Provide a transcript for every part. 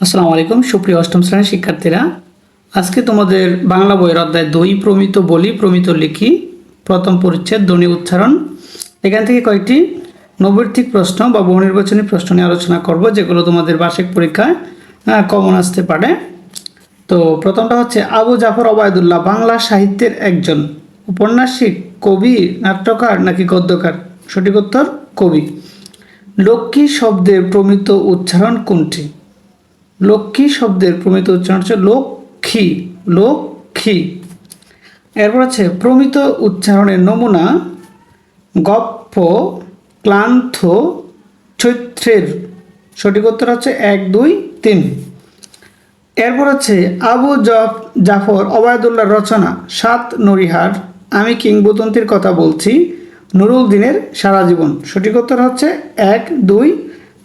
আসসালামু আলাইকুম, সুপ্রিয় অষ্টম শ্রেণির শিক্ষার্থীরা। আজকে তোমাদের বাংলা বইয়ের অধ্যায় দুই, প্রমিত বলি, প্রমিত লিখি। প্রথম পরিচ্ছেদ, ধ্বনি উচ্চারণ। এখান থেকে কয়েকটি নৈর্তিক প্রশ্ন বা বহুনির্বাচনী প্রশ্ন নিয়ে আলোচনা করব, যেগুলো তোমাদের বার্ষিক পরীক্ষায় কমন আসতে পারে। তো প্রথমটা হচ্ছে, আবু জাফর ওবায়দুল্লাহ বাংলা সাহিত্যের একজন উপন্যাসিক, কবি, নাট্যকার নাকি গদ্যকার? সঠিক উত্তর, কবি। লক্ষ্মী শব্দের প্রমিত উচ্চারণ কোনটি? লক্ষ্মী শব্দের প্রমিত উচ্চারণ হচ্ছে লক্ষ্মী লক্ষ্মী। এরপর আছে, প্রমিত উচ্চারণের নমুনা গপ্প ক্লান্থ চৈত্রের। সঠিক উত্তর হচ্ছে এক, দুই, তিন। এরপর হচ্ছে আবু জফ, জাফর অবায়দুল্লাহ রচনা, সাত নরিহার, আমি কিংবদন্তির কথা বলছি, নুরুল দিনের সারা জীবন। সঠিক উত্তর হচ্ছে এক, দুই,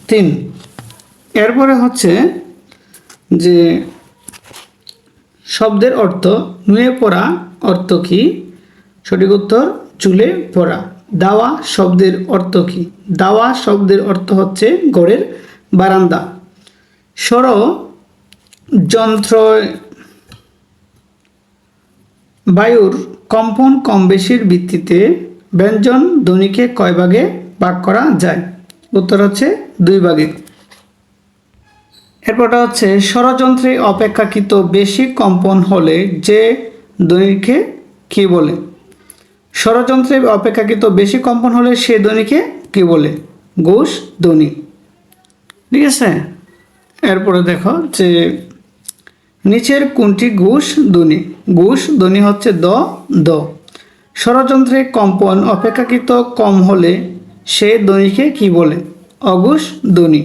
তিন। এরপরে হচ্ছে যে শব্দের অর্থ নুয়ে পড়া অর্থ কি? সঠিক উত্তর, চুলে পড়া। দাওয়া শব্দের অর্থ কি? দাওয়া শব্দের অর্থ হচ্ছে গড়ের বারান্দা। স্বর যন্ত্র বায়ুর কম্পন কম বেশির ভিত্তিতে ব্যঞ্জন ধ্বনিকে কয় ভাগে ভাগ করা যায়? উত্তর হচ্ছে দুই ভাগে। এরপরটা হচ্ছে, ষড়যন্ত্রে অপেক্ষাকৃত বেশি কম্পন হলে যে ধ্বনিকে কি বলে? ষড়যন্ত্রে অপেক্ষাকৃত বেশি কম্পন হলে সে ধ্বনিকে কি বলে? ঘোষ ধ্বনি ঠিক আছে? এরপরে দেখো যে, নিচের কোনটি ঘুষ ধ্বনি ঘুষ ধ্বনি হচ্ছে দ দ। ষড়যন্ত্রে কম্পন অপেক্ষাকৃত কম হলে সে ধ্বনিকে কি বলে? অঘুষ ধ্বনি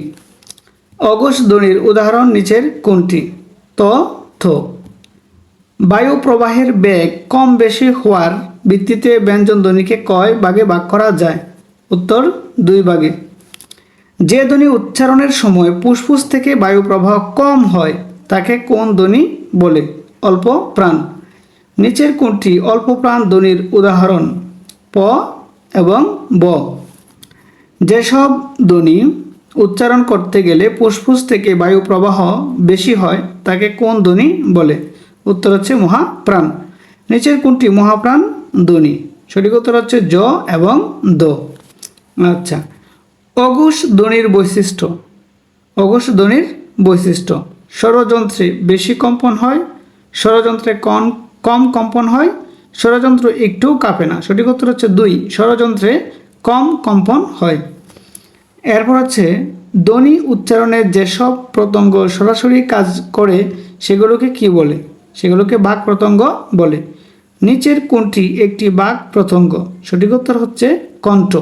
অঘোষ ধ্বনির উদাহরণ নিচের কোনটি? ত, থ। বায়ু প্রবাহের বেগ কম বেশি হওয়ার ভিত্তিতে ব্যঞ্জন ধ্বনিকে কয় ভাগে ভাগ করা যায়? উত্তর, দুই ভাগে। যে ধ্বনি উচ্চারণের সময় ফুসফুস থেকে বায়ু প্রবাহ কম হয়, তাকে কোন ধ্বনি বলে? অল্প প্রাণ। নিচের কোনটি অল্প প্রাণ ধ্বনির উদাহরণ? প এবং ব। যেসব ধ্বনি উচ্চারণ করতে গেলে ফুসফুস থেকে বায়ু প্রবাহ বেশি হয়, তাকে কোন ধ্বনি বলে? উত্তর হচ্ছে মহাপ্রাণ। নিচের কোনটি? মহাপ্রাণ ধ্বনি। সঠিক উত্তর হচ্ছে জ এবং দ। আচ্ছা। অঘোষ ধ্বনির বৈশিষ্ট্য। অঘোষ ধ্বনির বৈশিষ্ট্য। ষড়যন্ত্রে বেশি কম্পন হয়, ষড়যন্ত্রে কম কম কম্পন হয়, ষড়যন্ত্র একটু কাঁপে না। সঠিক উত্তর হচ্ছে দুই। ষড়যন্ত্রে কম কম্পন হয়। এরপর হচ্ছে ধ্বনি উচ্চারণের যেসব প্রত্যঙ্গ সরাসরি কাজ করে, সেগুলোকে কি বলে? সেগুলোকে বাক প্রত্যঙ্গ বলে। নিচের কোনটি একটি বাক প্রত্যঙ্গ। সঠিক উত্তর হচ্ছে কণ্ঠ।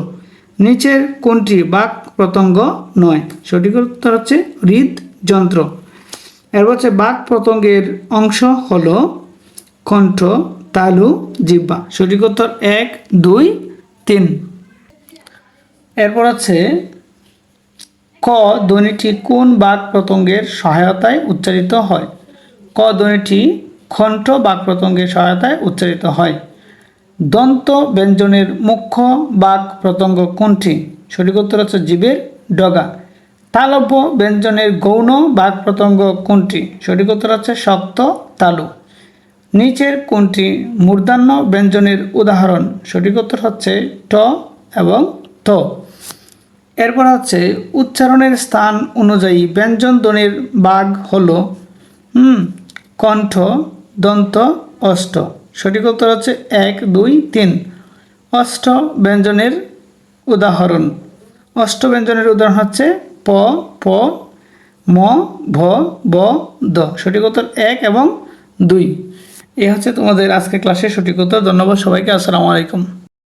নিচের কোনটি বাক প্রত্যঙ্গ নয়। সঠিক উত্তর হচ্ছে হৃদযন্ত্র। এরপর হচ্ছে বাক প্রত্যঙ্গের অংশ হলো কণ্ঠ, তালু জিব্বা সঠিক উত্তর এক, দুই, তিন। এরপর আছে ক ধ্বনিটি কোন বাক প্রত্যঙ্গের সহায়তায় উচ্চারিত হয়? ক ধ্বনিটি কণ্ঠ বাক প্রত্যঙ্গের সহায়তায় উচ্চারিত হয়। দন্ত ব্যঞ্জনের মুখ্য বাক প্রত্যঙ্গ কোনটি? সঠিক উত্তর হচ্ছে জীবের ডগা। তালব্য ব্যঞ্জনের গৌণ বাক প্রত্যঙ্গ কোনটি? সঠিক উত্তর হচ্ছে শক্ত তালু। নিচের কোনটি মূর্ধান্য ব্যঞ্জনের উদাহরণ? সঠিক উত্তর হচ্ছে ট এবং ত এরপর হচ্ছে উচ্চারণের স্থান অনুযায়ী ব্যঞ্জন ধ্বনির বাঘ হল, হুম, কণ্ঠ, দন্ত, অষ্ট। সঠিক উত্তর হচ্ছে এক, দুই, তিন। অষ্ট ব্যঞ্জনের উদাহরণ। অষ্ট ব্যঞ্জনের উদাহরণ হচ্ছে প প, ম, ভ, ব, দ। সঠিক উত্তর এক এবং দুই। এ হচ্ছে তোমাদের আজকে ক্লাসের সঠিক উত্তর। ধন্যবাদ সবাইকে। আসসালামু আলাইকুম।